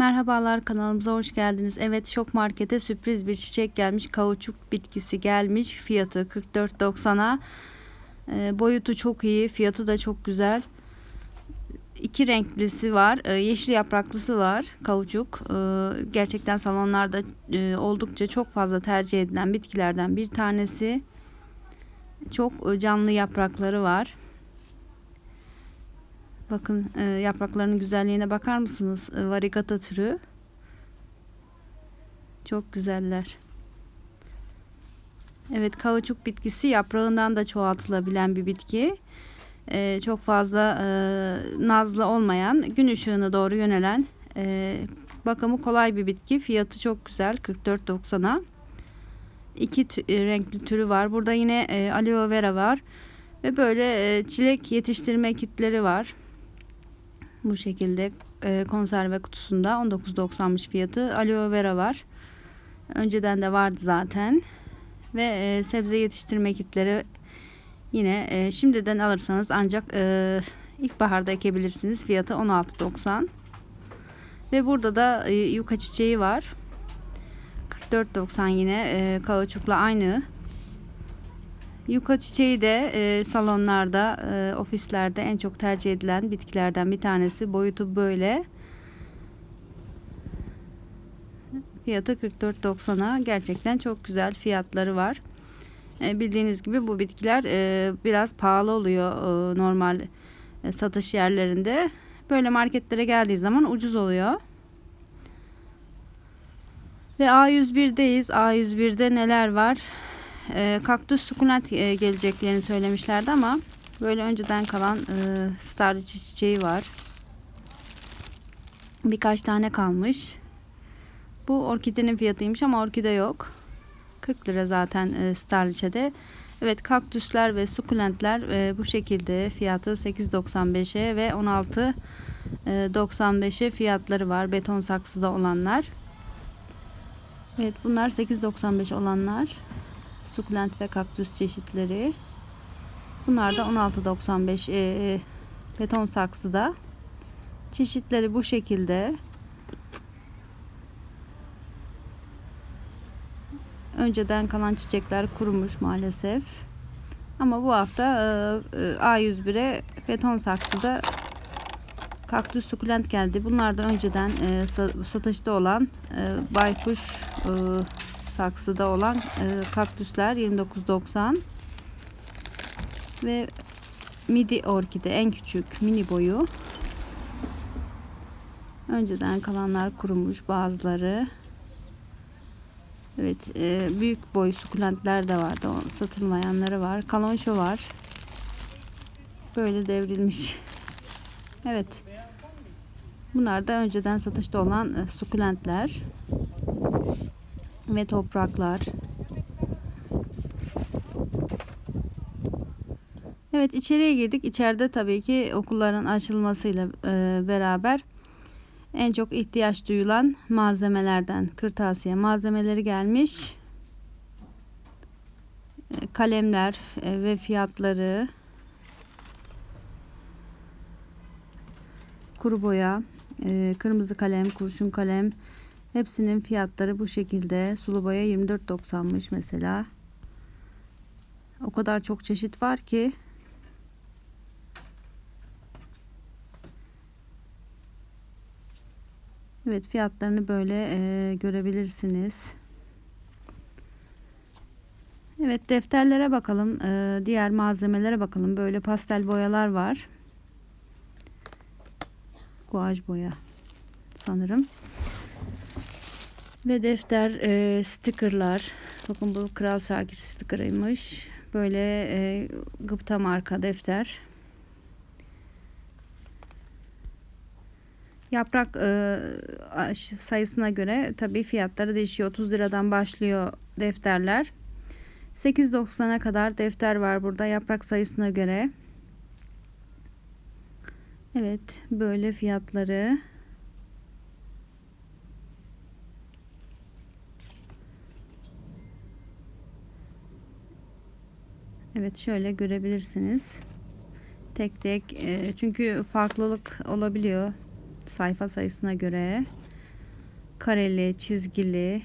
Merhabalar kanalımıza hoş geldiniz. Evet Şok Market'e sürpriz bir çiçek gelmiş. Kauçuk bitkisi gelmiş. Fiyatı 44.90'a. Ee, boyutu çok iyi. Fiyatı da çok güzel. İki renklisi var. Ee, yeşil yapraklısı var. Kauçuk. Ee, gerçekten salonlarda e, oldukça çok fazla tercih edilen bitkilerden bir tanesi. Çok e, canlı yaprakları var. Bakın e, yapraklarının güzelliğine bakar mısınız? E, varigata türü. Çok güzeller. Evet kauçuk bitkisi yaprağından da çoğaltılabilen bir bitki. E, çok fazla e, nazlı olmayan, gün ışığına doğru yönelen, e, bakımı kolay bir bitki. Fiyatı çok güzel 44.90'a. İki tü- renkli türü var. Burada yine e, aloe vera var. Ve böyle e, çilek yetiştirme kitleri var. Bu şekilde e, konserve kutusunda 19.90'mış fiyatı. Aloe vera var. Önceden de vardı zaten. Ve e, sebze yetiştirme kitleri yine e, şimdiden alırsanız ancak e, ilkbaharda ekebilirsiniz. Fiyatı 16.90. Ve burada da e, yuka çiçeği var. 44.90 yine e, kauçukla aynı. Yuka çiçeği de e, salonlarda, e, ofislerde en çok tercih edilen bitkilerden bir tanesi. Boyutu böyle. Fiyatı 44.90'a. Gerçekten çok güzel fiyatları var. E, bildiğiniz gibi bu bitkiler e, biraz pahalı oluyor e, normal e, satış yerlerinde. Böyle marketlere geldiği zaman ucuz oluyor. Ve A101'deyiz. A101'de neler var? E, kaktüs sukulent e, geleceklerini söylemişlerdi ama böyle önceden kalan e, starliçe çiçeği var. Birkaç tane kalmış. Bu orkidenin fiyatıymış ama orkide yok. 40 lira zaten e, starliçede. Evet kaktüsler ve sukulentler e, bu şekilde fiyatı 8.95'e ve 16.95'e fiyatları var. Beton saksıda olanlar. Evet bunlar 8.95 olanlar sukulent ve kaktüs çeşitleri. Bunlar da 16.95 e, beton saksıda. Çeşitleri bu şekilde. Önceden kalan çiçekler kurumuş maalesef. Ama bu hafta e, e, A101'e beton saksıda kaktüs sukulent geldi. Bunlar da önceden e, sa- satışta olan e, baykuş e, saksıda olan e, kaktüsler 29.90 ve midi orkide en küçük mini boyu. Önceden kalanlar kurumuş bazıları. Evet e, büyük boy sukulentler de vardı satılmayanları var. Kalonşo var. Böyle devrilmiş. Evet. Bunlar da önceden satışta olan e, sukulentler ve topraklar. Evet içeriye girdik. İçeride tabii ki okulların açılmasıyla e, beraber en çok ihtiyaç duyulan malzemelerden kırtasiye malzemeleri gelmiş. E, kalemler e, ve fiyatları kuru boya, kırmızı kalem, kurşun kalem, Hepsinin fiyatları bu şekilde. Sulu boya 24.90'mış mesela. O kadar çok çeşit var ki. Evet fiyatlarını böyle e, görebilirsiniz. Evet defterlere bakalım. E, diğer malzemelere bakalım. Böyle pastel boyalar var. Guaj boya sanırım. Ve defter e, stickerlar. Bakın bu Kral Şakir stickerıymış. Böyle e, gıpta marka defter. Yaprak e, sayısına göre tabii fiyatları değişiyor. 30 liradan başlıyor defterler. 8.90'a kadar defter var burada yaprak sayısına göre. Evet böyle fiyatları. Evet şöyle görebilirsiniz. Tek tek e, çünkü farklılık olabiliyor sayfa sayısına göre. kareli, çizgili.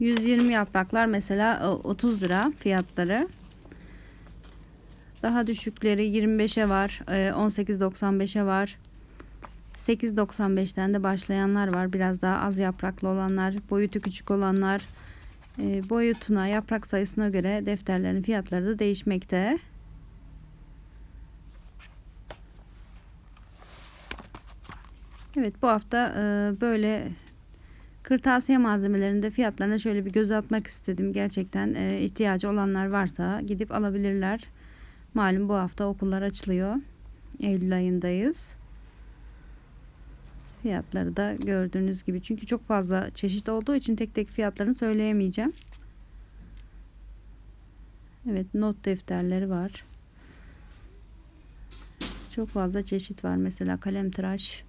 120 yapraklar mesela e, 30 lira fiyatları. Daha düşükleri 25'e var, e, 18.95'e var. 8.95'ten de başlayanlar var. Biraz daha az yapraklı olanlar, boyutu küçük olanlar, boyutuna, yaprak sayısına göre defterlerin fiyatları da değişmekte. Evet bu hafta e, böyle kırtasiye malzemelerinde fiyatlarına şöyle bir göz atmak istedim. Gerçekten e, ihtiyacı olanlar varsa gidip alabilirler. Malum bu hafta okullar açılıyor. Eylül ayındayız. Fiyatları da gördüğünüz gibi. Çünkü çok fazla çeşit olduğu için tek tek fiyatlarını söyleyemeyeceğim. Evet not defterleri var. Çok fazla çeşit var. Mesela kalem tıraş.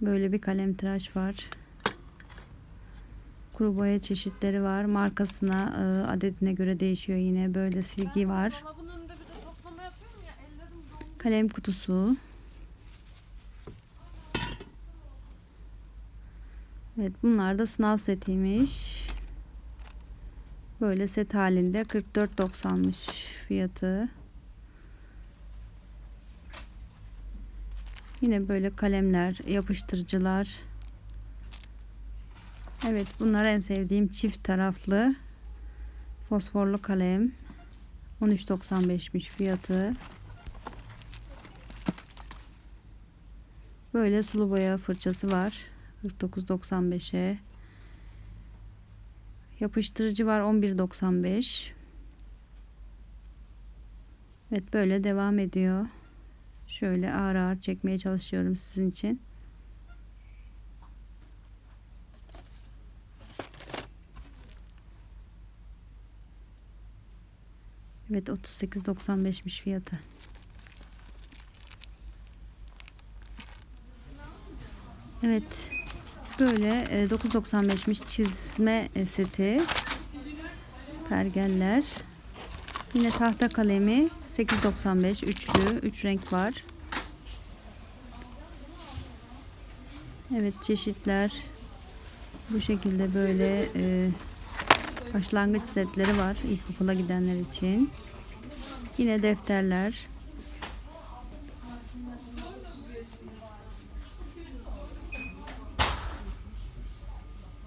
Böyle bir kalem tıraş var. Kuru boya çeşitleri var. Markasına, e, adedine göre değişiyor yine. Böyle silgi var. Dolabın önünde bir de toplama yapıyorum ya ellerim dondu. Kalem kutusu. Evet bunlar da sınav setiymiş. Böyle set halinde 44.90'mış fiyatı. Yine böyle kalemler, yapıştırıcılar. Evet bunlar en sevdiğim çift taraflı fosforlu kalem. 13.95'miş fiyatı. Böyle sulu boya fırçası var. 49.95'e. Yapıştırıcı var 11.95. Evet böyle devam ediyor. Şöyle ağır ağır çekmeye çalışıyorum sizin için. Evet 38.95'miş fiyatı. Evet. Böyle e, 9.95'miş çizme e, seti. Pergeller. Yine tahta kalemi 8.95 üçlü. Üç renk var. Evet çeşitler. Bu şekilde böyle e, başlangıç setleri var ilkokula gidenler için. Yine defterler.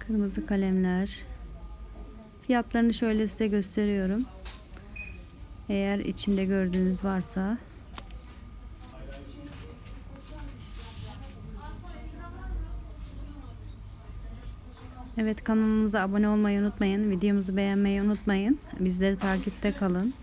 Kırmızı kalemler. Fiyatlarını şöyle size gösteriyorum. Eğer içinde gördüğünüz varsa. Evet kanalımıza abone olmayı unutmayın. Videomuzu beğenmeyi unutmayın. Bizleri takipte kalın.